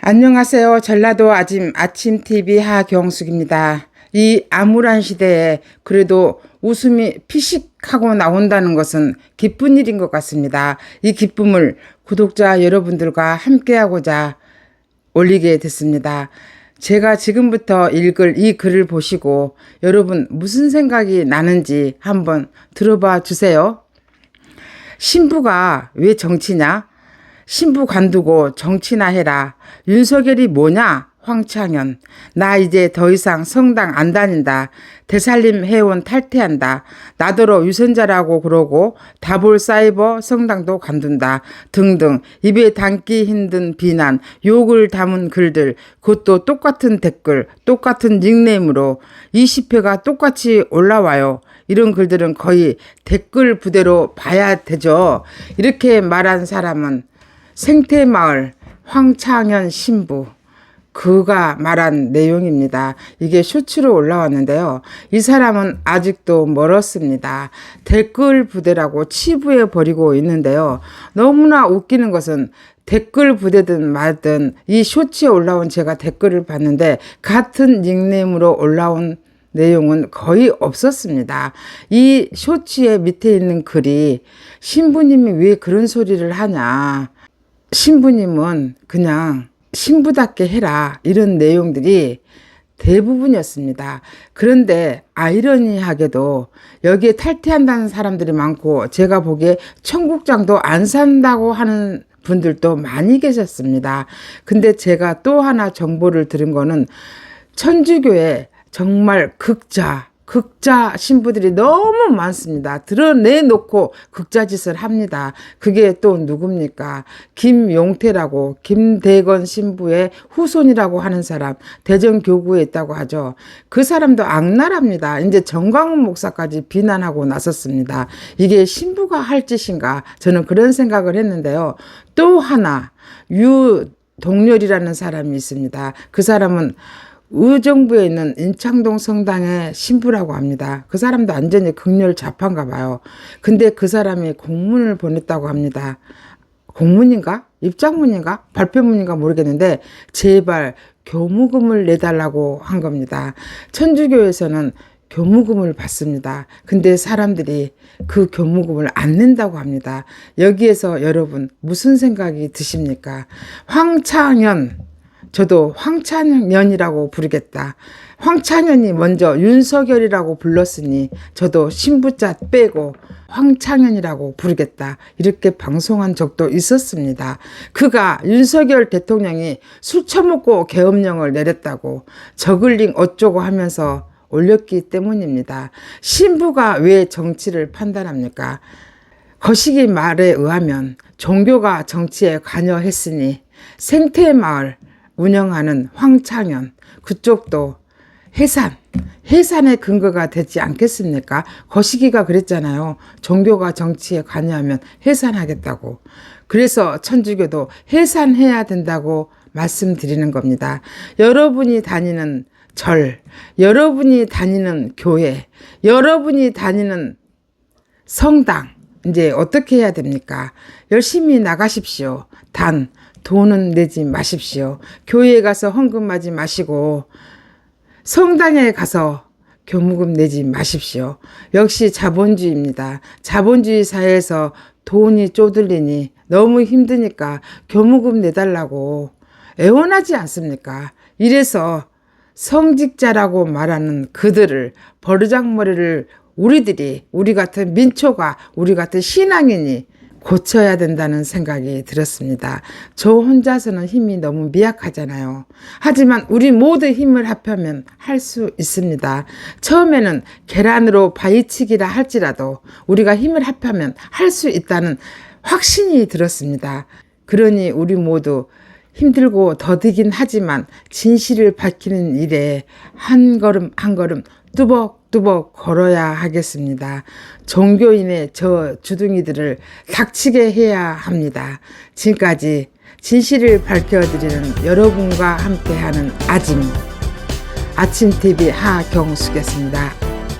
안녕하세요. 전라도 아침 아침 TV 하경숙입니다. 이 암울한 시대에 그래도 웃음이 피식하고 나온다는 것은 기쁜 일인 것 같습니다. 이 기쁨을 구독자 여러분들과 함께하고자 올리게 됐습니다. 제가 지금부터 읽을 이 글을 보시고 여러분 무슨 생각이 나는지 한번 들어봐 주세요. 신부가 왜 정치냐? 신부 관두고 정치나 해라. 윤석열이 뭐냐? 황창현. 나 이제 더 이상 성당 안 다닌다. 대살림 해온 탈퇴한다. 나더러 유선자라고 그러고 다볼 사이버 성당도 관둔다. 등등 입에 담기 힘든 비난, 욕을 담은 글들, 그것도 똑같은 댓글, 똑같은 닉네임으로 20회가 똑같이 올라와요. 이런 글들은 거의 댓글 부대로 봐야 되죠. 이렇게 말한 사람은 생태마을 황창현 신부 그가 말한 내용입니다. 이게 쇼츠로 올라왔는데요. 이 사람은 아직도 멀었습니다. 댓글 부대라고 치부해 버리고 있는데요. 너무나 웃기는 것은 댓글 부대든 말든 이 쇼츠에 올라온 제가 댓글을 봤는데 같은 닉네임으로 올라온 내용은 거의 없었습니다. 이 쇼츠의 밑에 있는 글이 신부님이 왜 그런 소리를 하냐. 신부님은 그냥 신부답게 해라. 이런 내용들이 대부분이었습니다. 그런데 아이러니하게도 여기에 탈퇴한다는 사람들이 많고 제가 보기에 청국장도 안 산다고 하는 분들도 많이 계셨습니다. 근데 제가 또 하나 정보를 들은 거는 천주교에 정말 극자, 극자 신부들이 너무 많습니다. 드러내놓고 극자 짓을 합니다. 그게 또 누굽니까? 김용태라고 김대건 신부의 후손이라고 하는 사람 대전교구에 있다고 하죠. 그 사람도 악랄합니다. 이제 정광훈 목사까지 비난하고 나섰습니다. 이게 신부가 할 짓인가? 저는 그런 생각을 했는데요. 또 하나 유 동렬이라는 사람이 있습니다. 그 사람은 의정부에 있는 인창동 성당의 신부라고 합니다. 그 사람도 완전히 극렬 좌파인가 봐요. 근데 그 사람이 공문을 보냈다고 합니다. 공문인가? 입장문인가? 발표문인가 모르겠는데 제발 교무금을 내달라고 한 겁니다. 천주교에서는 교무금을 받습니다. 근데 사람들이 그 교무금을 안 낸다고 합니다. 여기에서 여러분 무슨 생각이 드십니까? 황창현 저도 황찬현이라고 부르겠다. 황찬현이 먼저 윤석열이라고 불렀으니 저도 신부자 빼고 황창현이라고 부르겠다. 이렇게 방송한 적도 있었습니다. 그가 윤석열 대통령이 술 처먹고 계엄령을 내렸다고 저글링 어쩌고 하면서 올렸기 때문입니다. 신부가 왜 정치를 판단합니까? 거시기 말에 의하면 종교가 정치에 관여했으니 생태 마을 운영하는 황창현 그쪽도 해산 해산의 근거가 되지 않겠습니까? 거시기가 그랬잖아요. 종교가 정치에 관여하면 해산하겠다고. 그래서 천주교도 해산해야 된다고 말씀드리는 겁니다. 여러분이 다니는 절, 여러분이 다니는 교회, 여러분이 다니는 성당, 이제 어떻게 해야 됩니까? 열심히 나가십시오. 단, 돈은 내지 마십시오. 교회에 가서 헌금하지 마시고 성당에 가서 교무금 내지 마십시오. 역시 자본주의입니다. 자본주의 사회에서 돈이 쪼들리니 너무 힘드니까 교무금 내달라고 애원하지 않습니까? 이래서 성직자라고 말하는 그들을 버르장머리를 우리들이 우리 같은 민초가 우리 같은 신앙인이 고쳐야 된다는 생각이 들었습니다. 저 혼자서는 힘이 너무 미약하잖아요. 하지만 우리 모두 힘을 합하면 할 수 있습니다. 처음에는 계란으로 바위치기라 할지라도 우리가 힘을 합하면 할 수 있다는 확신이 들었습니다. 그러니 우리 모두 힘들고 더디긴 하지만 진실을 밝히는 일에 한 걸음 한 걸음 뚜벅뚜벅 걸어야 하겠습니다. 종교인의 저 주둥이들을 닥치게 해야 합니다. 지금까지 진실을 밝혀드리는 여러분과 함께하는 아짐 아침TV 하경숙이었습니다.